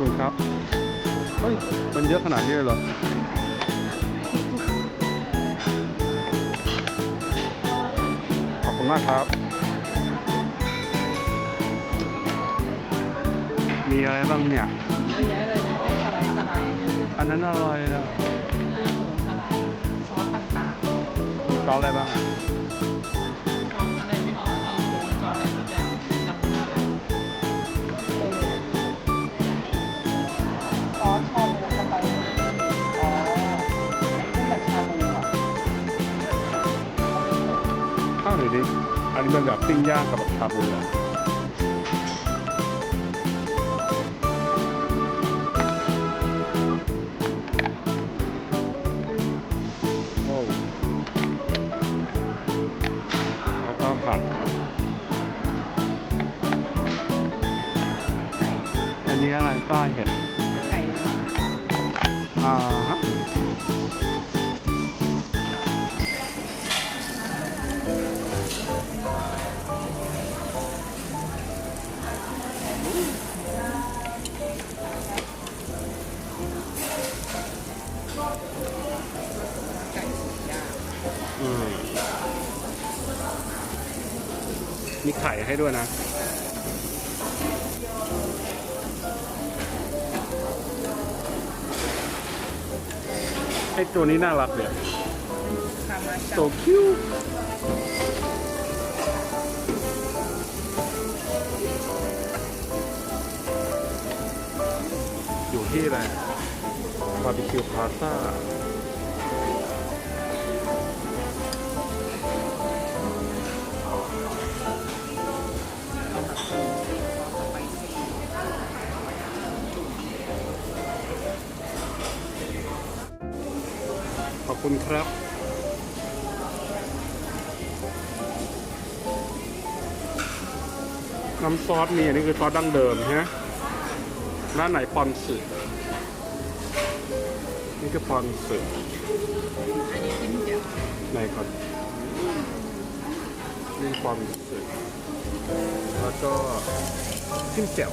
คุณครับ เฮ้ย มันเยอะขนาดนี้เลยเหรอขอบคุณมากครับ มีอะไรบ้างเนี่ยเยอะแยะเลยนะสไลด์สไลด์อันนั้นอะไรนะสไลด์ซอสต่างซอสอะไรบ้างอะ ข้าวหน่อยดิอันนี้มันแบบปิ้งย่างกับแบบชาบูอะโอ้แล้วก็ผัดอันนี้อะไรป้าเห็นไก่อ่าฮะ มีไข่ให้ด้วยนะ ไอตัวนี้น่ารักเลยคามาโซจับคิวอยู่ที่อะไรบาร์บีคิวพาซ่า คุณครับน้ำซอสมีอันนี้คือซอสดั้งเดิมฮะร้านไหนปอนสึนี่คือปอนสึอันนี้จิ้มเจียวไหนก่อนนี่ปอนสึแล้วก็จิ้มแจ่ว